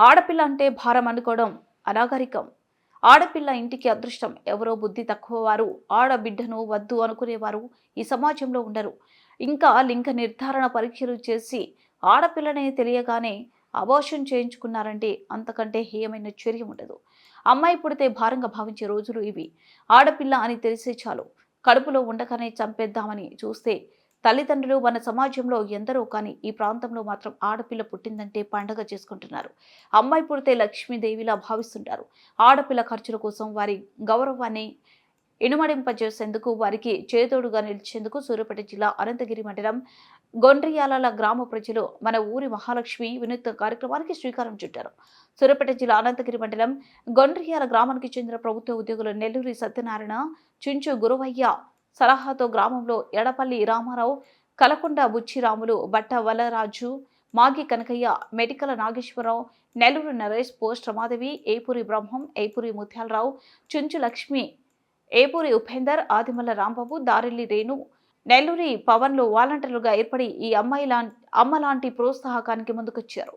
ఆడపిల్ల అంటే భారం అనుకోవడం అనాగరికం. ఆడపిల్ల ఇంటికి అదృష్టం ఎవరో బుద్ధి తక్కువ వారు ఆడబిడ్డను వద్దు అనుకునేవారు ఈ సమాజంలో ఉండరు. ఇంకా లింగ నిర్ధారణ పరీక్షలు చేసి ఆడపిల్లనే తెలియగానే అబోషన్ చేయించుకున్నారంటే అంతకంటే హేయమైన చర్య ఉండదు. అమ్మాయి పుడితే భారంగా భావించే రోజులు ఇవి. ఆడపిల్ల అని తెలిసే చాలు. కడుపులో ఉండగానే చంపేద్దామని చూస్తే తల్లిదండ్రులు మన సమాజంలో ఎందరో కానీ ఈ ప్రాంతంలో మాత్రం ఆడపిల్ల పుట్టిందంటే పండగ చేసుకుంటున్నారు. అమ్మాయి పుడితే లక్ష్మీదేవిలా భావిస్తుంటారు. ఆడపిల్ల ఖర్చుల కోసం వారి గౌరవాన్ని ఇనుమడింపజేసేందుకు వారికి చేదోడుగా నిలిచేందుకు సూర్యాపేట జిల్లా అనంతగిరి మండలం గొండ్రియాల గ్రామ ప్రజలు మన ఊరి మహాలక్ష్మి వినూత్న కార్యక్రమానికి శ్రీకారం చుట్టారు. సూర్యాపేట జిల్లా అనంతగిరి మండలం గొండ్రియాల గ్రామానికి చెందిన ప్రభుత్వ ఉద్యోగులు నెల్లూరి సత్యనారాయణ చుంచు గురువయ్య సలహాతో గ్రామంలో ఎడపల్లి రామారావు కలకొండ బుచ్చిరాములు బట్ట వలరాజు మాగి కనకయ్య మెడికల నాగేశ్వరరావు నెల్లూరు నరేష్ పోస్ట్ రమాదేవి ఏపూరి బ్రహ్మం ఏపూరి ముత్యాలరావు చుంచు లక్ష్మి ఏపూరి ఉపేందర్ ఆదిమల్ల రాంబాబు దారెల్లి రేణు నెల్లూరి పవన్లు వాలంటీర్లుగా ఏర్పడి ఈ అమ్మాయి లా అమ్మ లాంటి ప్రోత్సాహకానికి ముందుకొచ్చారు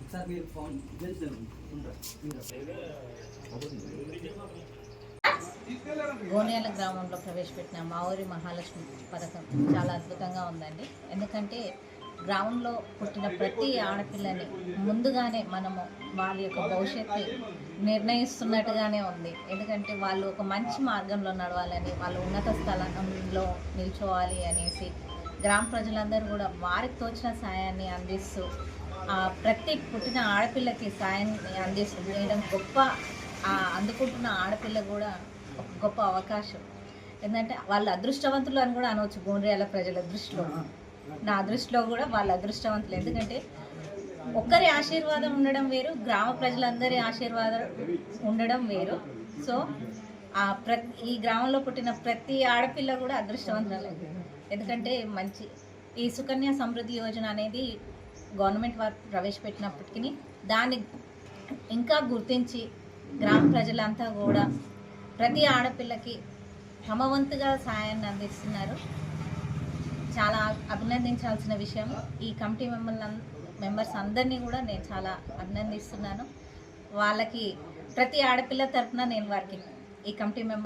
ఒకసారి మీరు ఫోన్ గోనేల గ్రామంలో ప్రవేశపెట్టిన మా ఊరి మహాలక్ష్మి పథకం చాలా అద్భుతంగా ఉందండి. ఎందుకంటే గ్రామంలో పుట్టిన ప్రతి ఆడపిల్లని ముందుగానే మనము వాళ్ళ యొక్క భవిష్యత్తు నిర్ణయిస్తున్నట్టుగానే ఉంది. ఎందుకంటే వాళ్ళు ఒక మంచి మార్గంలో నడవాలని వాళ్ళు ఉన్నత స్థలంలో నిల్చోవాలి అనేసి గ్రామ ప్రజలందరూ కూడా వారికి తోచిన సాయాన్ని అందిస్తూ ప్రతి పుట్టిన ఆడపిల్లకి సాయం అందిస్తూ చేయడం గొప్ప అందుకుంటున్న ఆడపిల్ల కూడా ఒక గొప్ప అవకాశం. ఏంటంటే వాళ్ళ అదృష్టవంతులు అని కూడా అనవచ్చు గోండ్రియాల ప్రజల దృష్టిలో. నా దృష్టిలో కూడా వాళ్ళ అదృష్టవంతులు. ఎందుకంటే ఒక్కరి ఆశీర్వాదం ఉండడం వేరు గ్రామ ప్రజలందరి ఆశీర్వాదం ఉండడం వేరు. సో ఆ ప్రతి ఈ గ్రామంలో పుట్టిన ప్రతి ఆడపిల్ల కూడా అదృష్టవంతులే ఎందుకంటే మంచి ఈ సుకన్య సమృద్ధి యోజన అనేది గవర్నమెంట్ వారు ప్రవేశపెట్టినప్పటికీ దాన్ని ఇంకా గుర్తించి గ్రామ ప్రజలంతా కూడా ప్రతి ఆడపిల్లకి తమ వంతుగా సాయాన్ని అందిస్తున్నారు. చాలా అభినందించాల్సిన విషయం. ఈ కమిటీ మెంబర్ల మెంబర్స్ అందరినీ కూడా నేను చాలా అభినందిస్తున్నాను. వాళ్ళకి ప్రతి ఆడపిల్ల తరఫున నేను వారికి ఈ కమిటీ మెంబర్